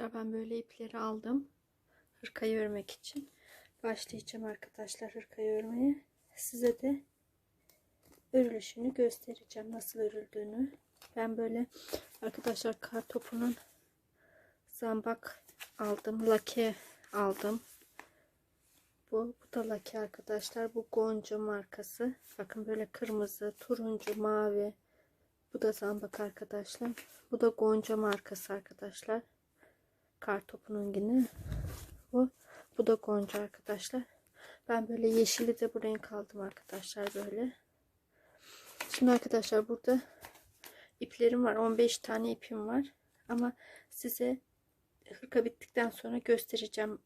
Arkadaşlar ben böyle ipleri aldım. Hırkayı örmek için. Başlayacağım arkadaşlar hırkayı örmeye. Size de örülüşünü göstereceğim. Nasıl örüldüğünü. Ben böyle arkadaşlar kar topunun zambak aldım. Lake aldım. Bu, bu da lake arkadaşlar. Bu Gonca markası. Bakın böyle kırmızı, turuncu, mavi. Bu da zambak arkadaşlar. Bu da Gonca markası arkadaşlar. Kar topunun yine. Bu, bu da Gonca arkadaşlar. Ben böyle yeşili de bu renk aldım arkadaşlar böyle. Şimdi arkadaşlar burada iplerim var. 15 tane ipim var. Ama size hırka bittikten sonra göstereceğim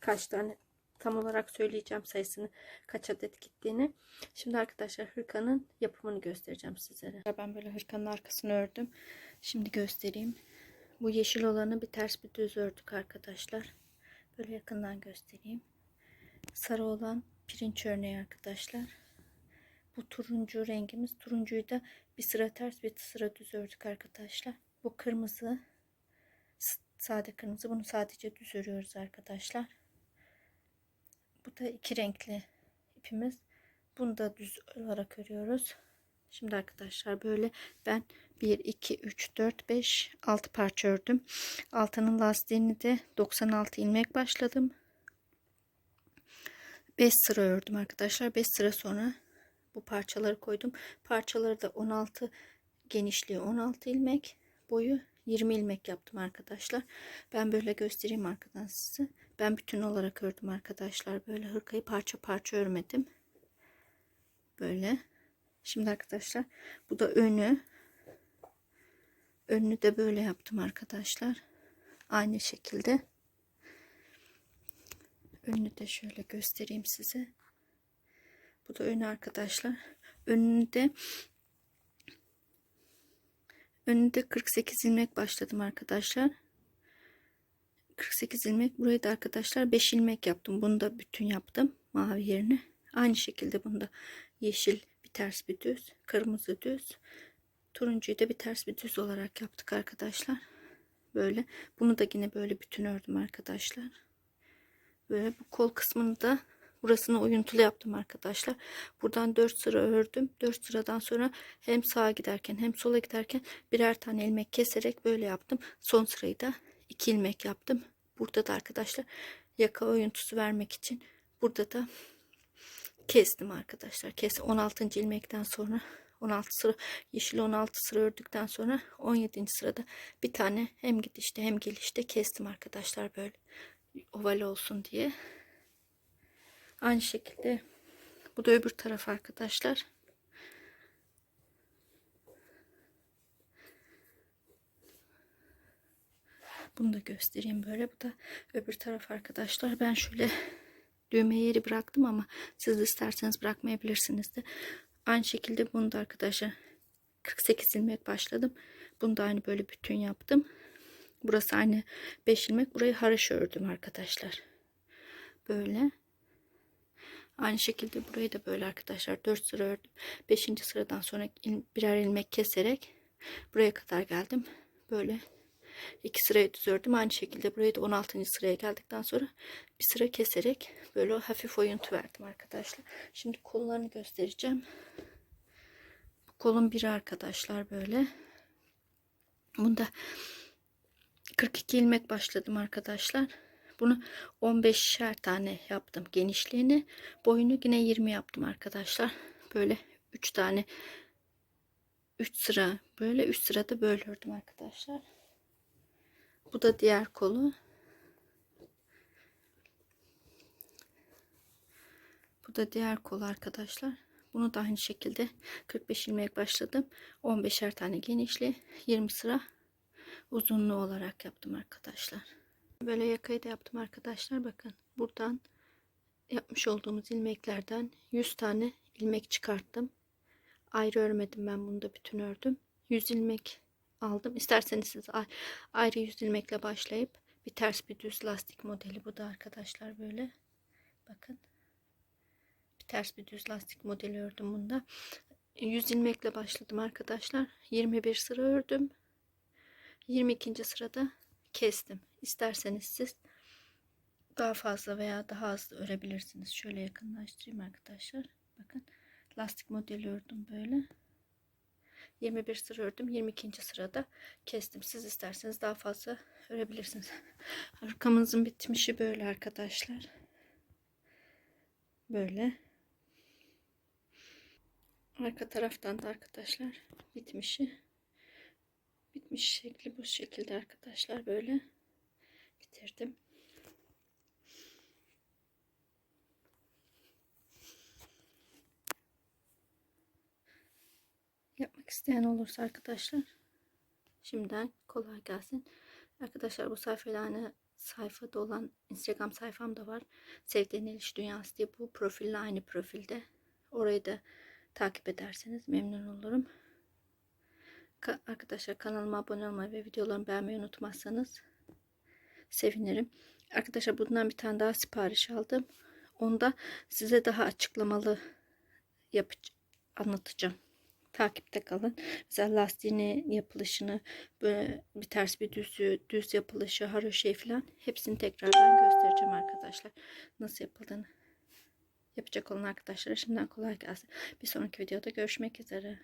kaç tane tam olarak söyleyeceğim sayısını kaç adet gittiğini. Şimdi arkadaşlar hırkanın yapımını göstereceğim sizlere. Ben böyle hırkanın arkasını ördüm. Şimdi göstereyim. Bu yeşil olanı bir ters bir düz ördük arkadaşlar. Böyle yakından göstereyim. Sarı olan pirinç örneği arkadaşlar. Bu turuncu rengimiz. Turuncuyu da bir sıra ters bir sıra düz ördük arkadaşlar. Bu kırmızı sade kırmızı. Bunu sadece düz örüyoruz arkadaşlar. Bu da iki renkli ipimiz. Bunu da düz olarak örüyoruz. Şimdi arkadaşlar böyle ben 1, 2, 3, 4, 5, 6 parça ördüm. Altının lastiğini de 96 ilmek başladım. 5 sıra ördüm arkadaşlar. 5 sıra sonra bu parçaları koydum. Parçaları da 16 genişliği 16 ilmek boyu 20 ilmek yaptım arkadaşlar. Ben böyle göstereyim arkadan size. Ben bütün olarak ördüm arkadaşlar. Böyle hırkayı parça parça örmedim. Böyle. Şimdi arkadaşlar bu da önü. Önünü de böyle yaptım arkadaşlar. Aynı şekilde. Önünü de şöyle göstereyim size. Bu da önü arkadaşlar. Önünde önünde 48 ilmek başladım arkadaşlar. 48 ilmek. Burayı da arkadaşlar 5 ilmek yaptım. Bunu da bütün yaptım. Mavi yerine. Aynı şekilde bunda yeşil bir ters bir düz. Kırmızı düz. Turuncuyu da bir ters bir düz olarak yaptık arkadaşlar. Böyle. Bunu da yine böyle bütün ördüm arkadaşlar. Böyle bu kol kısmını da burasını oyuntulu yaptım arkadaşlar. Buradan 4 sıra ördüm. 4 sıradan sonra hem sağa giderken hem sola giderken birer tane ilmek keserek böyle yaptım. Son sırayı da 2 ilmek yaptım. Burada da arkadaşlar yaka oyuntusu vermek için burada da kestim arkadaşlar. Kes 16. ilmekten sonra 16 sıra yeşil 16 sıra ördükten sonra 17. sırada bir tane hem gidişte hem gelişte kestim arkadaşlar böyle oval olsun diye. Aynı şekilde bu da öbür taraf arkadaşlar. Bunu da göstereyim böyle. Bu da öbür taraf arkadaşlar. Ben şöyle düğme yeri bıraktım ama siz isterseniz bırakmayabilirsiniz de. Aynı şekilde bunu da arkadaşlar 48 ilmek başladım. Bunu da aynı böyle bütün yaptım. Burası aynı 5 ilmek. Burayı haraş ördüm arkadaşlar. Böyle. Aynı şekilde burayı da böyle arkadaşlar 4 sıra ördüm. 5. sıradan sonra birer ilmek keserek buraya kadar geldim. Böyle iki sırayı düz ördüm. Aynı şekilde burayı da 16. sıraya geldikten sonra bir sıra keserek böyle hafif oyuntu verdim arkadaşlar. Şimdi kollarını göstereceğim. Bu kolun biri arkadaşlar böyle. Bunda 42 ilmek başladım arkadaşlar. Bunu 15'er tane yaptım genişliğini. Boyunu yine 20 yaptım arkadaşlar. Böyle 3 tane 3 sıra böyle 3 sırada böyle ördüm arkadaşlar. Bu da diğer kolu. Bu da diğer kol arkadaşlar. Bunu da aynı şekilde 45 ilmek başladım. 15'er tane genişliği 20 sıra uzunluğu olarak yaptım arkadaşlar. Böyle yakayı da yaptım arkadaşlar. Bakın buradan yapmış olduğumuz ilmeklerden 100 tane ilmek çıkarttım. Ayrı örmedim ben bunu da bütün ördüm. 100 ilmek aldım. İsterseniz siz ayrı 100 ilmekle başlayıp bir ters bir düz lastik modeli bu da arkadaşlar böyle. Bakın. Bir ters bir düz lastik modeli ördüm bunda. 100 ilmekle başladım arkadaşlar. 21 sıra ördüm. 22. sırada kestim. İsterseniz siz daha fazla veya daha az da örebilirsiniz. Şöyle yakınlaştırayım arkadaşlar. Bakın lastik modeli ördüm böyle. 21 sıra ördüm. 22. sırada kestim. Siz isterseniz daha fazla örebilirsiniz. Arkamızın bitmişi böyle arkadaşlar. Böyle. Arka taraftan da arkadaşlar bitmişi. Bitmiş şekli bu şekilde arkadaşlar böyle bitirdim. İsteyen olursa arkadaşlar şimdiden kolay gelsin. Arkadaşlar bu sayfayla aynı sayfada olan Instagram sayfam da var. Sevdiğin El İş Dünyası diye bu profille aynı profilde. Orayı da takip ederseniz memnun olurum. Ka- arkadaşlar kanalıma abone olmayı ve videolarımı beğenmeyi unutmazsanız sevinirim. Arkadaşlar bundan bir tane daha sipariş aldım. Onda size daha açıklamalı yapı anlatacağım. Takipte kalın. Mesela lastiğini yapılışını böyle bir ters bir düzü, düz yapılışı, haroşe falan hepsini tekrardan göstereceğim arkadaşlar. Nasıl yapıldığını yapacak olan arkadaşlara şimdiden kolay gelsin. Bir sonraki videoda görüşmek üzere.